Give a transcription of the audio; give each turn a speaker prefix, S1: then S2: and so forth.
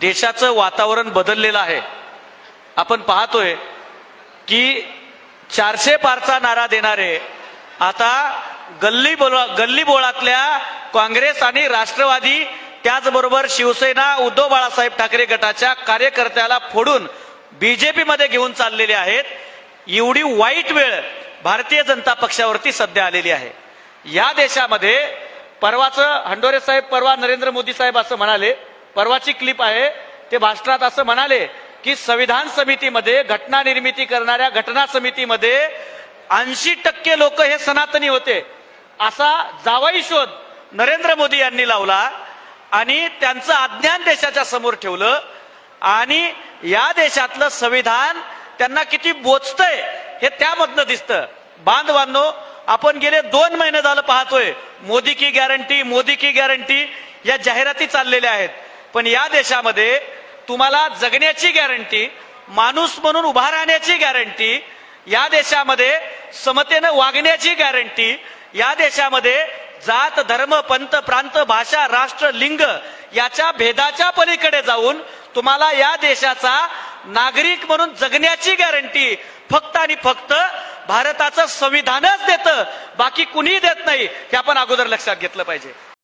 S1: देशाचं वातावरण बदललेलं आहे. आपण पाहतोय की चारशे पारचा नारा देणारे आता गल्ली बोला गल्ली बोळातल्या काँग्रेस आणि राष्ट्रवादी त्याचबरोबर शिवसेना उद्धव बाळासाहेब ठाकरे गटाच्या कार्यकर्त्याला फोडून बीजेपीमध्ये घेऊन चाललेले आहेत. एवढी वाईट वेळ भारतीय जनता पक्षावरती सध्या आलेली आहे. या देशामध्ये परवाचं हंडोरे साहेब परवा नरेंद्र मोदी साहेब असं म्हणाले परवाची क्लिप आहे. ते भाषणात असं म्हणाले की संविधान समितीमध्ये घटना निर्मिती करणाऱ्या घटना समितीमध्ये ऐंशी टक्के लोक हे सनातनी होते. असा जावाई शोध नरेंद्र मोदी यांनी लावला आणि त्यांचं अज्ञान देशाच्या समोर ठेवलं आणि या देशातलं संविधान त्यांना किती बोचतंय हे त्यामधनं दिसतं. बांधवांनो आपण गेले दोन महिने झालं पाहतोय. मोदी की गॅरंटी मोदी की गॅरंटी या जाहिराती चाललेल्या आहेत. पण या देशामध्ये तुम्हाला जगण्याची गॅरंटी माणूस म्हणून उभा राहण्याची गॅरंटी या देशामध्ये समतेनं वागण्याची गॅरंटी या देशामध्ये जात धर्म पंत प्रांत भाषा राष्ट्र लिंग याच्या भेदाच्या पलीकडे जाऊन तुम्हाला या देशाचा नागरिक म्हणून जगण्याची गॅरंटी फक्त आणि फक्त भारताचं संविधानच देतं. बाकी कुणीही देत नाही हे आपण अगोदर लक्षात घेतलं पाहिजे.